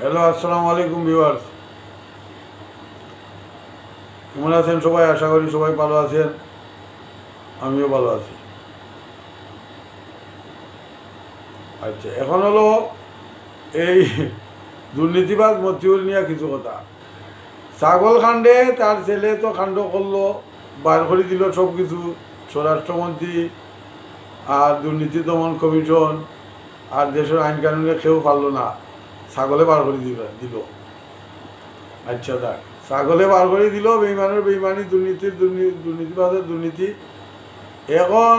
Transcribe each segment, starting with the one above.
Hello, আসসালামু আলাইকুম viewers. কেমন আছেন সবাই? আশা করি সবাই ভালো আছেন। আমিও ভালো আছি। আচ্ছা এখন হলো এই দুর্নীতিবাদ মতিউল নিয়ে কিছু কথা। ছাগল খান্ডে তার ছেলে তো কাণ্ড করল, বার করে দিল সব কিছু স্বরাষ্ট্রমন্ত্রী আর দুর্নীতি দমন কমিশন, আর দেশের আইন কানুনে কেউ পারল না। ছাগলে বার করে দিল দিল। আচ্ছা দেখ, ছাগলে বার করে দিল বেইমানের বেইমানি দুর্নীতি দুর্নীতিবাদের দুর্নীতি। এখন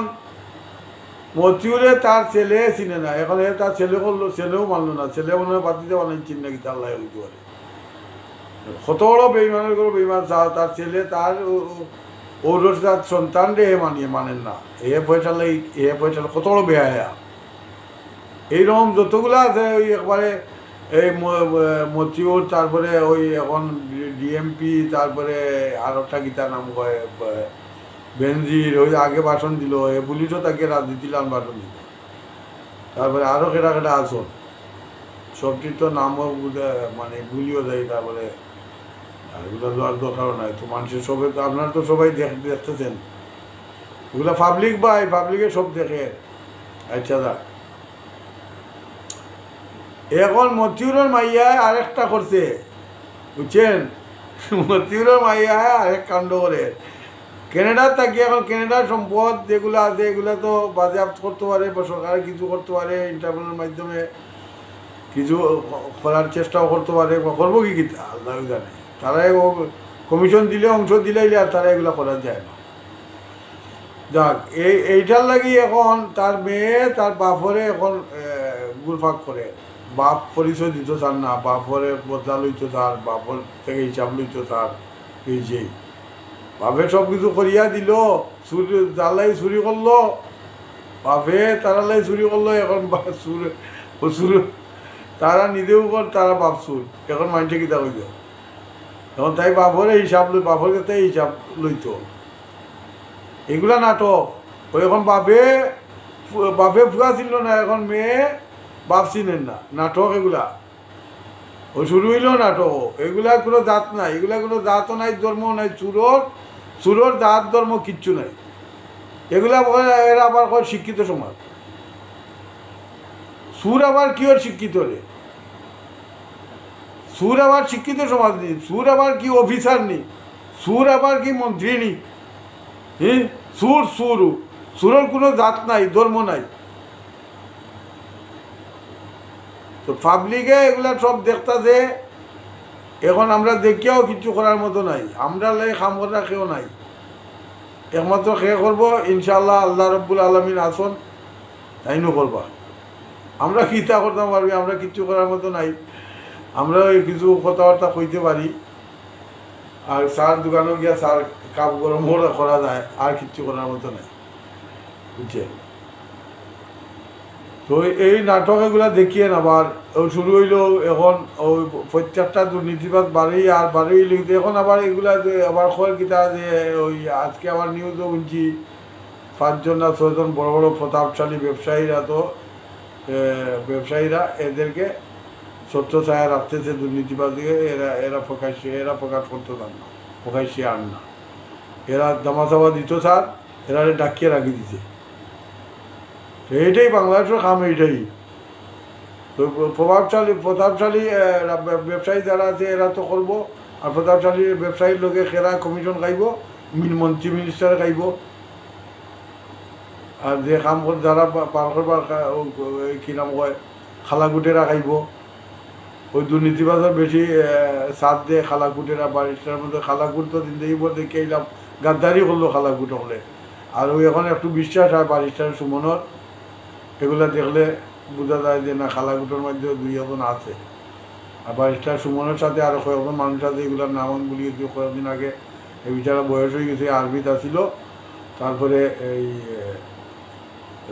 মতিউরে তার ছেলে চিনে না। এখন এ তার ছেলে করল, ছেলেও মানলো না। ছেলে মনে হয় বাতিতে বানাইছেন নাকি তার লাই হইতে পারে। কত বড় বেইমানের করে বেইমান তার ছেলে, তার ঔরস, তার সন্তান রে মানিয়ে মানেন না। এ পয়সালে এ পয়সালে কত বড় বেহায়া। এইরকম যতগুলো আছে, ওই একবারে এই মতিউর, তারপরে ওই এখন ডিএমপি তারপরে আর একটা গীতার নাম কয় বেনজির, ওই আগে ভাষণ দিল, এ পুলিশও তাকে রাজনীতি লান ভাষণ দিল। তারপরে আরও কেটা কেটা আসন সবটির তো নামও মানে ভুলিও দেয়, তারপরে আর এগুলো দেওয়ার দরকারও নাই। তো মানুষের সবাই তো আপনারা তো সবাই দেখ- দেখতেছেন। এগুলো পাবলিক এই পাবলিকে সব দেখে। আচ্ছা দা এখন মতিউরের মাইয়ায় আরেকটা করছে। বুঝছেন? মতিউরের মাইয়ায় আরেক কাণ্ড করে। কেনাডার থাকি, এখন কেনাডার সম্পদ যেগুলো আছে, এগুলো তো বাজেয়াপ্ত করতে পারে, বা সরকার কিছু করতে পারে ইন্টারভিউর মাধ্যমে কিছু করার চেষ্টাও করতে পারে, বা করব কি কি আল্লাহ জানে। তারা কমিশন দিলে, অংশ দিলে আর তারা এগুলো করা যায় না। যাক, এই, এইটার লাগি এখন তার মেয়ে, তার বাপরে এখন গুলফাক করে। বাপ পরিচয় দিত তার না, বাপরে বদলা লইত তার বাপর থেকে হিসাব লইত তার এই যেই বাপে সব কিছু করিয়া দিল, চুরি জালাই চুরি করল, বাপে তারালাই চুরি করল, এখন চুর তারা নিজেও কর, তারা বাপ চুর, এখন মাইন্ডে কিতা হইল এখন তাই বাপরে হিসাব লই, বাপর কাছে হিসাব লইতো। এগুলা নাটক ওই এখন বাপে বাপে ফুয়া ছিল না, এখন মেয়ে বাপ চিনেন না, নাটক এগুলা ও শুরু হইল নাটক। এগুলা কোনো জাত নাই এগুলা কোনো জাতও নাই ধর্ম নাই, চুরোর চুরোর জাত, ধর্ম কিচ্ছু নাই। এগুলা এরা আবার কয় শিক্ষিত সমাজ। সুর আবার কি ওর শিক্ষিত রে? সুর আবার শিক্ষিত সমাজ নেই সুর আবার কি অফিসার নেই সুর আবার কি মন্ত্রী নেই। হ্যাঁ সুর সুর সুরের কোনো জাত নাই, ধর্ম নাই। তো পাবলিকে এগুলা সব দেখতাছে এখন আমরা দেখিয়াও কিছু করার মতো নাই। আমরা লাই কাম করা কেউ নাই। একমাত্র সে করব ইনশাল্লাহ আল্লাহ রব্বুল আলমিন আসন, তাইনও করবা। আমরা কিতা করতে পারবি? আমরা কিচ্ছু করার মতো নাই। আমরা ওই কিছু কথাবার্তা কইতে পারি। আর সার দোকানে গিয়া সার কাপ গরম করা যায়, আর কিচ্ছু করার মতো নাই। বুঝছেন? তো এই নাটক এগুলা দেখিয়ে আবার শুরু হইল এখন ওই প্রত্যেকটা দুর্নীতিবাদ বাড়ি আর বাড়ি লিখতে এখন আবার এগুলা আবার কয় কিতা যে ওই আজকে আবার নিউজও শুনছি, পাঁচজন না ছজন বড় বড় প্রতাপশালী ব্যবসায়ীরা তো ব্যবসায়ীরা এদেরকে সত্য ছায়া রাখতেছে দুর্নীতিবাদ দিয়ে এরা এরা প্রকাশ্যে এরা প্রকাশ করতে পার না, প্রকাশ্যে আন না। এরা দামাচাবা দিত স্যার, এরা ডাকিয়ে রাখি দিছে। এইটাই বাংলাদেশের কাম এইটাই। প্রভাবশালী, প্রতাপশালী ব্যবসায়ী যারা আছে, এরা তো করব। আর প্রতাপশালী ব্যবসায়ীর লোকে খেরা কমিশন খাইব মিন- মন্ত্রী মিনিস্টার খাইব আর যে কাম যারা পার করবার কা- নাম কয়, খালাকুটেরা খাইব ওই দুর্নীতিবাজার বেশি সাথ দিয়ে খালাকুটেরা বারিশটার মধ্যে খালাকুট তো জিন্দগি পর দেখে এলাম গাদ্দারি করল খালাকুট হলে আর ওই এখন একটু বিশ্বাস হয় বারিশটার সুমনের এগুলা দেখলে বোঝা যায় যে না, খালাকুটোর মধ্যে দুই এখন আছে। আর বারিশটার সুমনের সাথে আরও কয়েকজন মানুষ আছে এগুলার নাম বলি কয়েকদিন আগে এই বিচারা বয়স হয়ে গেছে আরবিত আসিল তারপরে এই,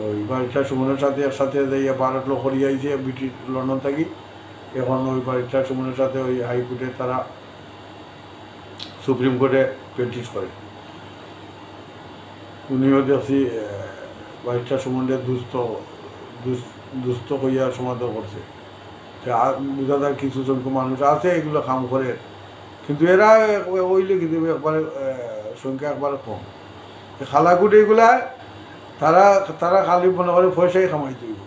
ওই বারিশটার সুমনের সাথে একসাথে যাইয়া ভারত লোক হরিয়াইছে ব্রিটিশ লন্ডন থাকি, এখন ওই বারিশটার সুমনের সাথে ওই হাইকোর্টে তারা সুপ্রিম কোর্টে প্র্যাকটিস করে। উনিও দেখছি বারিশটার সুমনের দুস্থ দুস- দুস্থ হইয়া সমাধান করছে। বোঝাদার কিছু সংখ্যক মানুষ আছে, এগুলো কাম করে। কিন্তু এরা ওইলে কিন্তু একবারে সংখ্যা একবারে কম। এই খালাকুট এইগুলা তারা তারা খালি মনে করে পয়সাই কামাইতে হইব।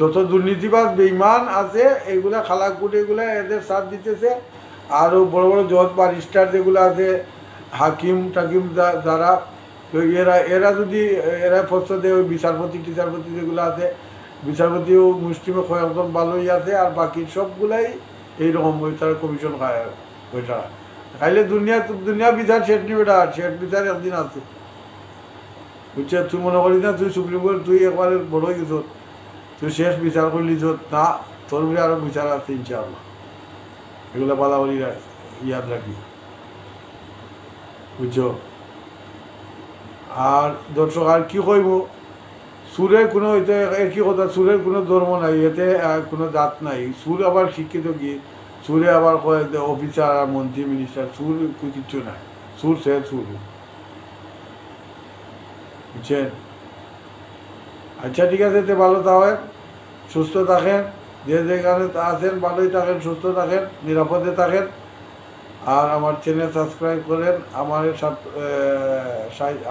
যত দুর্নীতিবাদ বেইমান আছে, এগুলা এদের সাথ দিতেছে। আরও বড় বড় জজ, বারিস্টার যেগুলো আছে, হাকিম, টাকিম যারা তো এরা এরা যদি, এরা প্রশ্ন দেয় ওই বিচারপতি টিচারপতি যেগুলো আছে, বিচারপতিও মুসলিমে কয়েকজন ভালোই আছে, আর বাকি সবগুলাই এইরকম ওই তারা কমিশন খায় ওইটা খাইলে দুনিয়া দুনিয়া বিচার শেষ না শেষ বিচার একদিন আছে। বুঝছে? তুই মনে করিস না, তুই সুপ্রিম কোর্ট তুই একবারে বড় হয়ে গেছ তুই শেষ বিচার করলি না তোর বলে আরও বিচার আছে, ইনশাআল্লাহ। এগুলো বলা বলি ইয়াদ রাখি বুঝছ? আর দর্শক, আর কি কইব? সুরের কোনো এতে একই কথা সুরের কোনো ধর্ম নাই এতে কোনো জাত নাই। সুর আবার শিক্ষিত কি? সুরে আবার অফিসার আর মন্ত্রী মিনিস্টার সুর কিচ্ছু নাই। সুর সে সুর বুঝছেন আচ্ছা ঠিক আছে, তে ভালো থাকেন, সুস্থ থাকেন, যে যেখানে আছেন, ভালোই থাকেন, সুস্থ থাকেন নিরাপদে থাকেন। আর আমার চ্যানেল সাবস্ক্রাইব করেন, আমার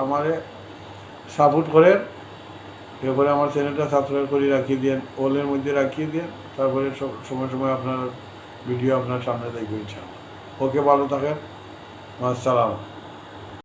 আমারে সাপোর্ট করেন, এরপরে আমার চ্যানেলটা সাবস্ক্রাইব করে রাখিয়ে দিন ওলের মধ্যে রাখিয়ে দিন তারপরে সময় সময় আপনার ভিডিও আপনার সামনে দেখবেন ওকে ভালো থাকেন। আসসালাম